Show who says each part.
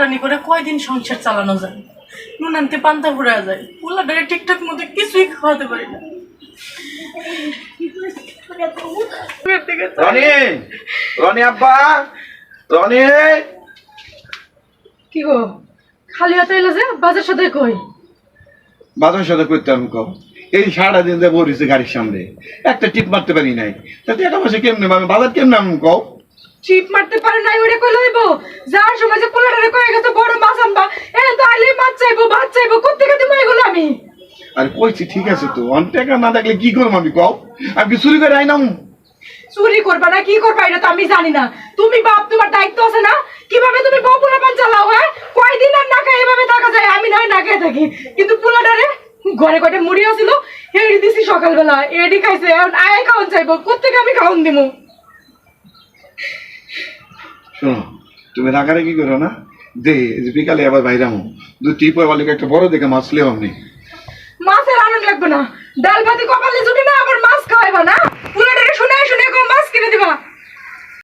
Speaker 1: টানাটানি করে কয়দিন সংসার চালানো যায়? নুন আনতে পান্তা ফুরা যায়। পোলাটারে ঠিকঠাক মতো কিছুই খাওয়াতে পারি না। এর দিকে তাকাই।
Speaker 2: রনি রনি আব্বা রনি।
Speaker 3: কি গো? খালি হাতে এলো যে বাজার সাথে কই?
Speaker 2: বাজার সাথে কম। এই সারাটা দিন বলিছে গাড়ির সামনে একটা টিপ মারতে পারি নাই। তাতে এটা বসে কেমনে আমি বাজার কেমনে আমি কও?
Speaker 3: চিপ মারতে পারে নাই ওরে কই লইব যার সময় যে পোলাটারে কয়ে গেছে বড় মাছ আনবা এ তো আইলে মাছ চাইব ভাত চাইব কোথেকে দিব এগুলো আমি
Speaker 2: আর কইছি ঠিক আছে তো অন টাকা না থাকলে কি করব আমি কও? আমি কি চুরি করে আইনাম?
Speaker 3: চুরি করবা না কি করবা এটা তো আমি জানি না। তুমি বাপ তোমার দায়িত্ব আছে না? কীভাবে তুমি বউ পোলা পান চালাও হ্যাঁ? কয়দিন আর না এভাবে থাকা যায় আমি নয় না খেয়ে থাকি। কিন্তু পোলাটারে ঘরে কয়টা মুড়ি আছিল এড়ি দিছি সকালবেলা এডি খাইছে এখন আয় খাওয়ান চাইব কোথেকে আমি খাওয়ান দিমু?
Speaker 2: শোনো তুমি রাখারে কি করো না। দে এই যে বিকালে আবার বাইরামো। দু টিপ একটা বড় দেখে মাছ লেও আমি
Speaker 3: মাছের আনন্দ লাগবে না। ডাল ভাতি কপালে জুটি না